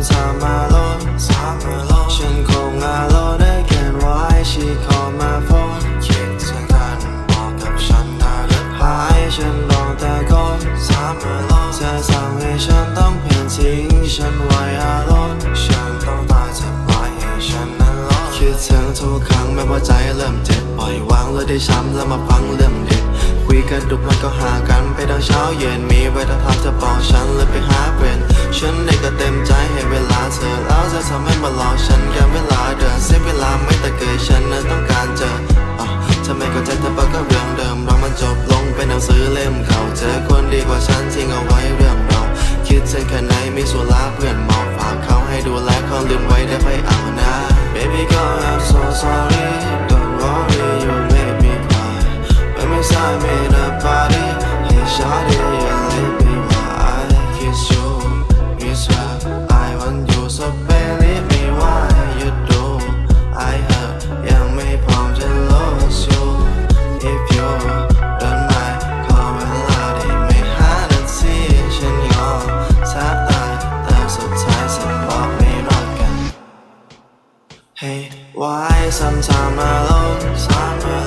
I'm time นฉันคง alone again why she call my phone คิดถึงกันบอกกับฉันนะอย่าหายฉันร้องแต่ก็ time alone สั่งให้ฉันต้องเพียนทิ้งฉันไว้ alone ฉันต้องตายจะปล่อยให้ฉันนั้นรอคิดถึงทุกครั้งแม้ว่าใจเริ่มเจ็บปล่อยวางเลยได้ช้ำแล้วมาพังเรื่องเด็กคุยกันดุกวันก็หากันไปทั้งเช้าเย็นมีไว้ถ้าทักจะบอกฉันเลยไปหาเพื่อนฉันเองก็เต็มใจ อทำให้มารอฉันกันเวลาเดินเสียเวลาไม่แต่เกยฉันนั้นต้องการเจออจะไม่เข้าใจเธอปะก็เรื่องเดิมเรามันจบลงเป็นหนังสือเล่มเขาเจอคนดีกว่าฉันทิ้งเอาไว้เรื่องเรา คิดเช่นแค่ไหนมีสุราเพื่อนหมอกฝากเขาให้ดูแล Hey, why sometimes I'm alone?